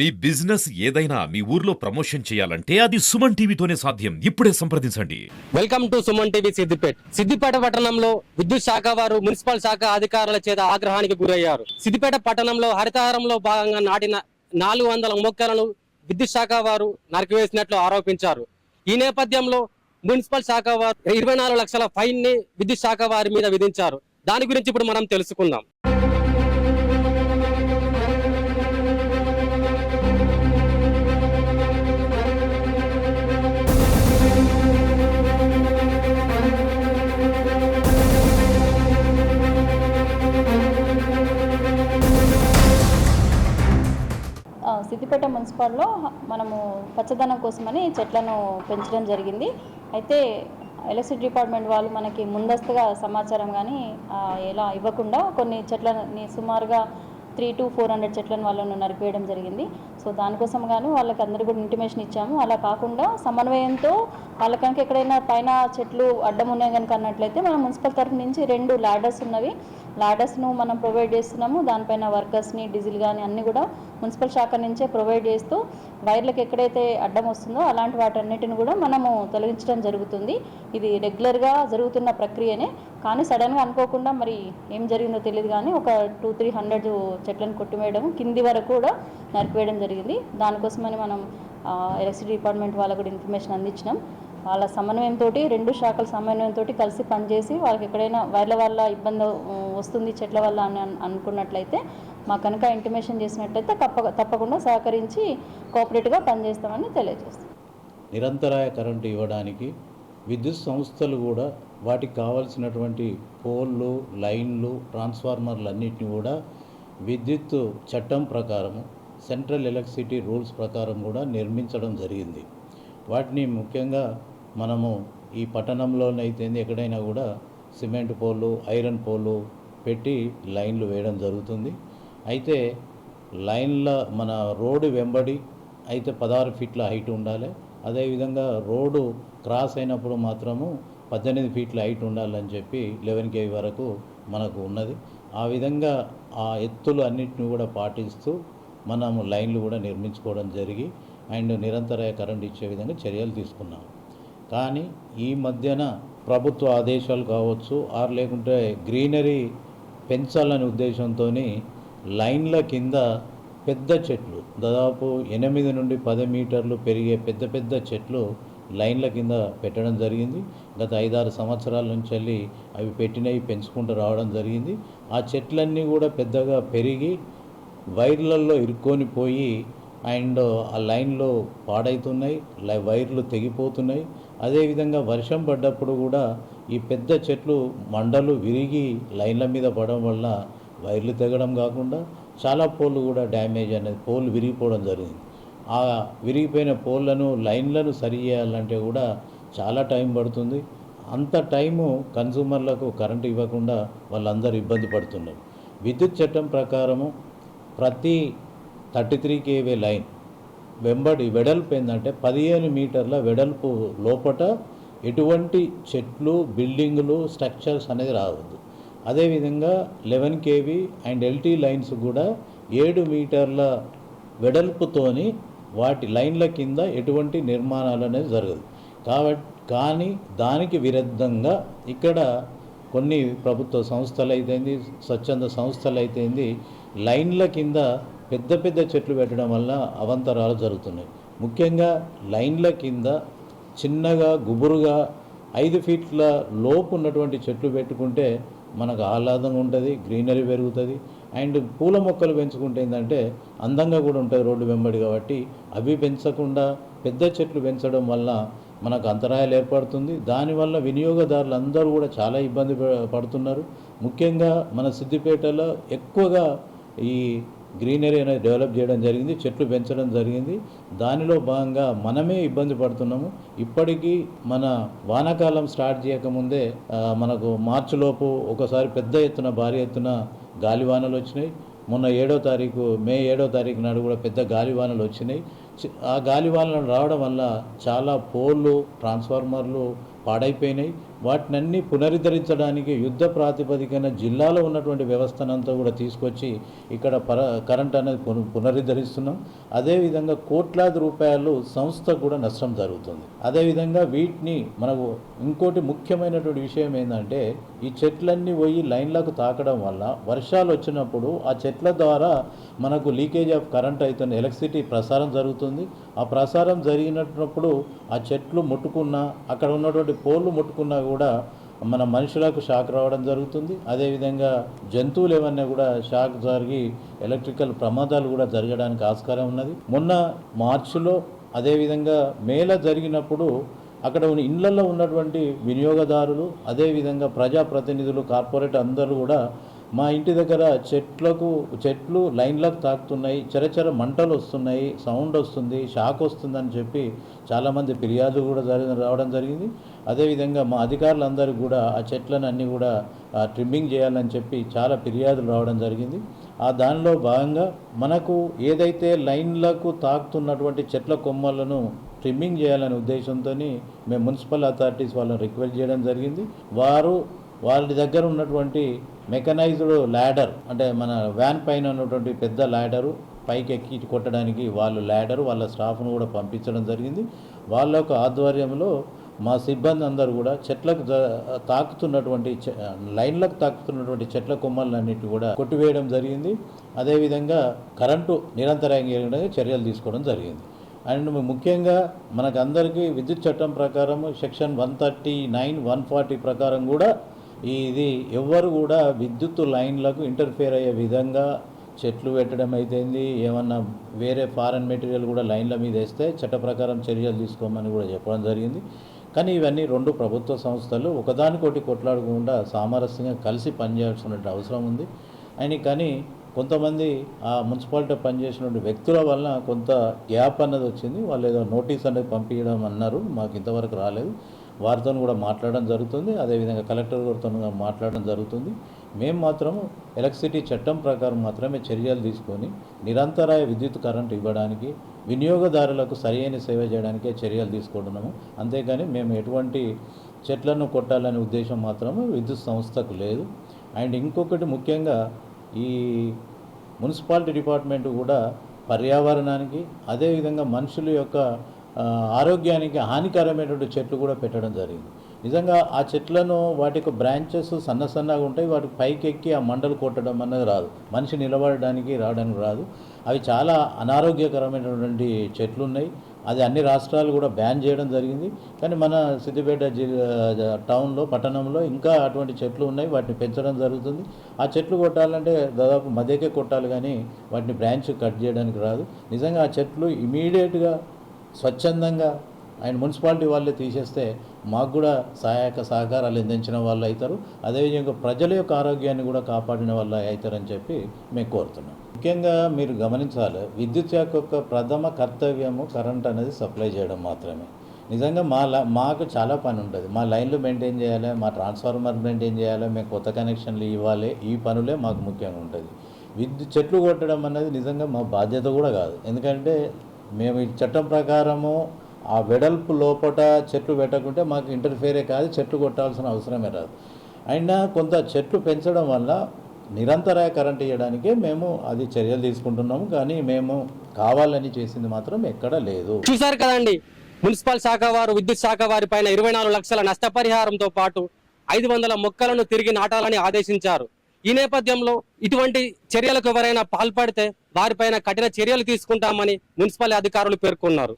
మీ business ఏదైనా మీ ఊర్లో promotion చేయాలంటే అది సుమన్ టీవీతోనే సాధ్యం. ఇప్పుడే సంప్రదించండి. Welcome to Suman TV Siddipet. Siddipet పట్టణంలో విద్యుత్ శాఖ వారు మున్సిపల్ శాఖ అధికారుల చేత ఆగ్రహానికి గురయ్యారు. సిద్దిపేట పట్టణంలో హరితహారంలో భాగంగా నాటిన నాలుగు వందల మొక్కలను విద్యుత్ శాఖ వారు నరికివేసినట్లు ఆరోపించారు. ఈ నేపథ్యంలో మున్సిపల్ శాఖ వారు ఇరవై నాలుగు లక్షల ఫైన్ని విద్యుత్ శాఖ వారి మీద విధించారు. దాని గురించి ఇప్పుడు మనం తెలుసుకుందాం. సిద్దిపేట మనము పచ్చదనం కోసమని చెట్లను పెంచడం జరిగింది. అయితే ఎలక్ట్రిసిటీ డిపార్ట్మెంట్ వాళ్ళు మనకి ముందస్తుగా సమాచారం కానీ ఎలా ఇవ్వకుండా కొన్ని చెట్లని సుమారుగా త్రీ టు ఫోర్ హండ్రెడ్ చెట్లను వాళ్ళను నరిపేయడం జరిగింది. సో దానికోసం గాను వాళ్ళకి అందరూ కూడా ఇంటిమేషన్ ఇచ్చాము. అలా కాకుండా సమన్వయంతో వాళ్ళ కనుక ఎక్కడైనా పైన చెట్లు అడ్డం ఉన్నాయి కనుక అన్నట్లయితే మనం మున్సిపల్ తరఫు నుంచి రెండు లాడర్స్ ఉన్నవి. లాడర్స్ను మనం ప్రొవైడ్ చేస్తున్నాము. దానిపైన వర్కర్స్ని డీజిల్ కానీ అన్నీ కూడా మున్సిపల్ శాఖ నుంచే ప్రొవైడ్ చేస్తూ వైర్లకు ఎక్కడైతే అడ్డం వస్తుందో అలాంటి వాటన్నిటిని కూడా మనము తొలగించడం జరుగుతుంది. ఇది రెగ్యులర్గా జరుగుతున్న ప్రక్రియనే. కానీ సడన్గా అనుకోకుండా మరి ఏం జరిగిందో తెలియదు కానీ ఒక టూ త్రీ హండ్రెడ్ చెట్లను కొట్టివేయడం కింది వరకు కూడా నరిపివేయడం జరిగింది. దానికోసమని మనం ఎలక్ట్రిసిటీ డిపార్ట్మెంట్ వాళ్ళకు కూడా ఇన్ఫర్మేషన్ అందించినాం. వాళ్ళ సమన్వయంతో రెండు శాఖల సమన్వయంతో కలిసి పనిచేసి వాళ్ళకి ఎక్కడైనా వైర్ల వల్ల ఇబ్బంది వస్తుంది చెట్ల వల్ల అని అనుకున్నట్లయితే మా కనుక ఇంటిమేషన్ చేసినట్లయితే తప్ప తప్పకుండా సహకరించి కోఆపరేటివ్గా పనిచేస్తామని తెలియజేస్తాం నిరంతరాయ కరెంటు ఇవ్వడానికి విద్యుత్ సంస్థలు కూడా వాటికి కావాల్సినటువంటి పోల్లు లైన్లు ట్రాన్స్ఫార్మర్లు అన్నిటిని కూడా విద్యుత్ చట్టం ప్రకారము సెంట్రల్ ఎలక్ట్రిసిటీ రూల్స్ ప్రకారం కూడా నిర్మించడం జరిగింది. వాటిని ముఖ్యంగా మనము ఈ పట్టణంలోనైతే ఎక్కడైనా కూడా సిమెంట్ పోలు ఐరన్ పోలు పెట్టి లైన్లు వేయడం జరుగుతుంది. అయితే లైన్ల మన రోడ్డు వెంబడి అయితే పదహారు ఫీట్ల హైట్ ఉండాలి. అదేవిధంగా రోడ్డు క్రాస్ అయినప్పుడు మాత్రము పద్దెనిమిది ఫీట్ల హైట్ ఉండాలని చెప్పి లెవెన్ కేవీ వరకు మనకు ఉన్నది. ఆ విధంగా ఆ ఎత్తులు అన్నిటిని కూడా పాటిస్తూ మనము లైన్లు కూడా నిర్మించుకోవడం జరిగి అండ్ నిరంతరాయ కరెంట్ ఇచ్చే విధంగా చర్యలు తీసుకున్నాం కానీ ఈ మధ్యన ప్రభుత్వ ఆదేశాలు కావచ్చు ఆరు లేకుంటే గ్రీనరీ పెంచాలనే ఉద్దేశంతో లైన్ల కింద పెద్ద చెట్లు దాదాపు ఎనిమిది నుండి పది మీటర్లు పెరిగే పెద్ద పెద్ద చెట్లు లైన్ల కింద పెట్టడం జరిగింది. గత ఐదారు సంవత్సరాల నుంచి వెళ్ళి అవి పెట్టినవి పెంచుకుంటూ రావడం జరిగింది. ఆ చెట్లన్నీ కూడా పెద్దగా పెరిగి వైర్లల్లో ఇరుక్కొని పోయి అండ్ ఆ లైన్లో పాడైతున్నాయి లై- వైర్లు తెగిపోతున్నాయి. అదేవిధంగా వర్షం పడ్డప్పుడు కూడా ఈ పెద్ద చెట్లు మండలు విరిగి లైన్ల మీద పడడం వల్ల వైర్లు తెగడం కాకుండా చాలా పోల్లు కూడా డ్యామేజ్ అనేది పోల్ విరిగిపోవడం జరిగింది. ఆ విరిగిపోయిన పోల్లను లైన్లను సరి చేయాలంటే కూడా చాలా టైం పడుతుంది. అంత టైము కన్సూమర్లకు కరెంటు ఇవ్వకుండా వాళ్ళందరూ ఇబ్బంది పడుతున్నారు. విద్యుత్ చట్టం ప్రకారము ప్రతి థర్టీ త్రీ కేవీ లైన్. వెంబడి వెడల్పు ఏంటంటే పదిహేను మీటర్ల వెడల్పు లోపట ఎటువంటి చెట్లు బిల్డింగులు స్ట్రక్చర్స్ అనేది రావద్దు. అదేవిధంగా eleven KV and LT lines కూడా ఏడు మీటర్ల వెడల్పుతోని వాటి లైన్ల కింద ఎటువంటి నిర్మాణాలు అనేది జరగదు. కాబట్టి కానీ దానికి విరుద్ధంగా ఇక్కడ కొన్ని ప్రభుత్వ సంస్థలు అయితేంది స్వచ్ఛంద సంస్థలు అయితేంది లైన్ల కింద పెద్ద పెద్ద చెట్లు పెట్టడం వల్ల అవంతరాలు జరుగుతున్నాయి. ముఖ్యంగా లైన్ల కింద చిన్నగా గుబురుగా ఐదు ఫీట్ల లోపు ఉన్నటువంటి చెట్లు పెట్టుకుంటే మనకు ఆహ్లాదంగా ఉంటుంది గ్రీనరీ పెరుగుతుంది. అండ్ పూల మొక్కలు పెంచుకుంటే ఏంటంటే అందంగా కూడా ఉంటుంది రోడ్డు వెంబడి కాబట్టి. అవి పెంచకుండా పెద్ద చెట్లు పెంచడం వల్ల మనకు అంతరాయాలు ఏర్పడుతుంది. దానివల్ల వినియోగదారులు అందరూ కూడా చాలా ఇబ్బంది పడుతున్నారు. ముఖ్యంగా మన సిద్దిపేటలో ఎక్కువగా ఈ గ్రీనరీ అనేది డెవలప్ చేయడం జరిగింది చెట్లు పెంచడం జరిగింది. దానిలో భాగంగా మనమే ఇబ్బంది పడుతున్నాము. ఇప్పటికీ మన వానాకాలం స్టార్ట్ చేయకముందే మనకు మార్చిలోపు ఒకసారి పెద్ద ఎత్తున భారీ ఎత్తున గాలివానలు వచ్చినాయి. మొన్న ఏడో తారీఖు మే ఏడో తారీఖు నాడు కూడా పెద్ద గాలివానలు వచ్చినాయి. ఆ గాలివానలు రావడం వల్ల చాలా పోల్లు ట్రాన్స్ఫార్మర్లు పాడైపోయినాయి. వాటినన్నీ పునరుద్ధరించడానికి యుద్ధ ప్రాతిపదికన జిల్లాలో ఉన్నటువంటి వ్యవస్థనంతా కూడా తీసుకొచ్చి ఇక్కడ పర కరెంట్ అనేది పున పునరుద్ధరిస్తున్నాం. అదేవిధంగా కోట్లాది రూపాయలు సంస్థ కూడా నష్టం జరుగుతుంది. అదేవిధంగా వీటిని మనకు ఇంకోటి ముఖ్యమైనటువంటి విషయం ఏంటంటే ఈ చెట్లన్నీ పోయి లైన్లకు తాకడం వల్ల వర్షాలు వచ్చినప్పుడు ఆ చెట్ల ద్వారా మనకు లీకేజ్ ఆఫ్ కరెంట్ అవుతుంది ఎలక్ట్రిసిటీ ప్రసారం జరుగుతుంది. ఆ ప్రసారం జరిగినప్పుడు ఆ చెట్లు ముట్టుకున్నా అక్కడ ఉన్నటువంటి పోల్లు ముట్టుకున్నా కూడా మన మనుషులకు షాక్ రావడం జరుగుతుంది. అదేవిధంగా జంతువులు ఏమన్నా కూడా షాక్ జరిగి ఎలక్ట్రికల్ ప్రమాదాలు కూడా జరగడానికి ఆస్కారం ఉన్నది. మొన్న మార్చిలో అదేవిధంగా మేళ జరిగినప్పుడు అక్కడ ఉన్న ఇళ్ళలో ఉన్నటువంటి వినియోగదారులు అదేవిధంగా ప్రజాప్రతినిధులు కార్పొరేట్ అందరూ కూడా మా ఇంటి దగ్గర చెట్లకు చెట్లు లైన్లకు తాకుతున్నాయి. చరచర మంటలు వస్తున్నాయి. సౌండ్ వస్తుంది. షాక్ వస్తుందని చెప్పి చాలామంది ఫిర్యాదులు కూడా జరిగి రావడం జరిగింది. అదేవిధంగా మా అధికారులందరూ కూడా ఆ చెట్లను అన్నీ కూడా ట్రిమ్మింగ్ చేయాలని చెప్పి చాలా ఫిర్యాదులు రావడం జరిగింది. ఆ దానిలో భాగంగా మనకు ఏదైతే లైన్లకు తాకుతున్నటువంటి చెట్ల కొమ్మలను ట్రిమ్మింగ్ చేయాలనే ఉద్దేశంతో మేము మున్సిపల్ అథారిటీస్ వాళ్ళని రిక్వెస్ట్ చేయడం జరిగింది. వారు వాళ్ళ దగ్గర ఉన్నటువంటి మెకనైజ్డ్ ల్యాడర్ అంటే మన వ్యాన్ పైన ఉన్నటువంటి పెద్ద ల్యాడరు పైకి ఎక్కి కొట్టడానికి వాళ్ళు ల్యాడర్ వాళ్ళ స్టాఫ్ను కూడా పంపించడం జరిగింది. వాళ్ళ యొక్క ఆధ్వర్యంలో మా సిబ్బంది అందరూ కూడా చెట్లకు తాకుతున్నటువంటి లైన్లకు తాకుతున్నటువంటి చెట్ల కొమ్మలన్నిటి కూడా కొట్టివేయడం జరిగింది. అదేవిధంగా కరెంటు నిరంతరాయంగా చర్యలు తీసుకోవడం జరిగింది. అండ్ ముఖ్యంగా మనకు అందరికీ విద్యుత్ చట్టం ప్రకారం section one thirty nine one forty ప్రకారం కూడా ఇది ఎవ్వరు కూడా విద్యుత్ లైన్లకు ఇంటర్ఫేర్ అయ్యే విధంగా చెట్లు పెట్టడం అయితేంది ఏమన్నా వేరే ఫారెన్ మెటీరియల్ కూడా లైన్ల మీద వేస్తే చట్ట ప్రకారం చర్యలు తీసుకోమని కూడా చెప్పడం జరిగింది. కానీ ఇవన్నీ రెండు ప్రభుత్వ సంస్థలు ఒకదానికోటి కొట్లాడకుండా సామరస్యంగా కలిసి పనిచేయాల్సిన అవసరం ఉంది. అని కానీ కొంతమంది ఆ మున్సిపాలిటీ పనిచేసినటువంటి వ్యక్తుల వలన కొంత గ్యాప్ అన్నది వచ్చింది. వాళ్ళు ఏదో నోటీస్ అనేది పంపించడం అన్నారు. మాకు ఇంతవరకు రాలేదు. వారితో కూడా మాట్లాడడం జరుగుతుంది. అదేవిధంగా కలెక్టర్ గారితో మాట్లాడడం జరుగుతుంది. మేము మాత్రం ఎలక్ట్రిసిటీ చట్టం ప్రకారం మాత్రమే చర్యలు తీసుకొని నిరంతరాయ విద్యుత్ కరెంట్ ఇవ్వడానికి వినియోగదారులకు సరైన సేవ చేయడానికే చర్యలు తీసుకుంటున్నాము. అంతేగాని మేము ఎటువంటి చెట్లను కొట్టాలనే ఉద్దేశం మాత్రం విద్యుత్ సంస్థకు లేదు. అండ్ ఇంకొకటి ముఖ్యంగా ఈ మున్సిపాలిటీ డిపార్ట్మెంట్ కూడా పర్యావరణానికి అదేవిధంగా మనుషుల యొక్క ఆరోగ్యానికి హానికరమైనటువంటి చెట్లు కూడా పెట్టడం జరిగింది. నిజంగా ఆ చెట్లను వాటికి బ్రాంచెస్ సన్న సన్నగా ఉంటాయి వాటికి పైకి ఎక్కి ఆ మండలు కొట్టడం అన్నది రాదు. మనిషి నిలబడడానికి రావడానికి రాదు. అవి చాలా అనారోగ్యకరమైనటువంటి చెట్లు ఉన్నాయి అది అన్ని రాష్ట్రాలు కూడా బ్యాన్ చేయడం జరిగింది. కానీ మన సిద్దిపేట జిల్లా టౌన్లో పట్టణంలో ఇంకా అటువంటి చెట్లు ఉన్నాయి. వాటిని పెంచడం జరుగుతుంది. ఆ చెట్లు కొట్టాలంటే దాదాపు మధ్యకే కొట్టాలి కానీ వాటిని బ్రాంచ్ కట్ చేయడానికి రాదు. నిజంగా ఆ చెట్లు ఇమీడియట్గా స్వచ్ఛందంగా ఆయన మున్సిపాలిటీ వాళ్ళే తీసేస్తే మాకు కూడా సహాయక సహకారాలు అందించిన వాళ్ళు అవుతారు. అదేవిధంగా ప్రజల యొక్క ఆరోగ్యాన్ని కూడా కాపాడిన వాళ్ళు అవుతారని చెప్పి మేము కోరుతున్నాం. ముఖ్యంగా మీరు గమనించాలి విద్యుత్ శాఖ యొక్క ప్రథమ కర్తవ్యము కరెంట్ అనేది సప్లై చేయడం మాత్రమే. నిజంగా మా మాకు చాలా పని ఉంటుంది. మా లైన్లు మెయింటైన్ చేయాలి మా ట్రాన్స్ఫార్మర్ మెయింటైన్ చేయాలి మేము కొత్త కనెక్షన్లు ఇవ్వాలి ఈ పనులే మాకు ముఖ్యంగా ఉంటుంది. విద్యుత్ చెట్లు కొట్టడం అనేది నిజంగా మా బాధ్యత కూడా కాదు. ఎందుకంటే మేము ఈ చట్టం ప్రకారము ఆ వెడల్పు లోపట చెట్లు పెట్టకుంటే మాకు ఇంటర్ఫేరే కాదు చెట్లు కొట్టాల్సిన అవసరమే రాదు. అయినా కొంత చెట్లు పెంచడం వల్ల నిరంతరాయ కరెంట్ ఇవ్వడానికి మేము అది చర్యలు తీసుకుంటున్నాము కానీ మేము కావాలని చేసింది మాత్రం ఎక్కడ లేదు. చూశారు కదండి మున్సిపల్ శాఖ వారు విద్యుత్ శాఖ వారి పైన ఇరవై నాలుగు లక్షల నష్టపరిహారంతో పాటు ఐదు వందల మొక్కలను తిరిగి నాటాలని ఆదేశించారు. ఈ నేపథ్యంలో ఇటువంటి చర్యలకు ఎవరైనా పాల్పడితే వారిపైన కఠిన చర్యలు తీసుకుంటామని మున్సిపల్ అధికారులు పేర్కొన్నారు.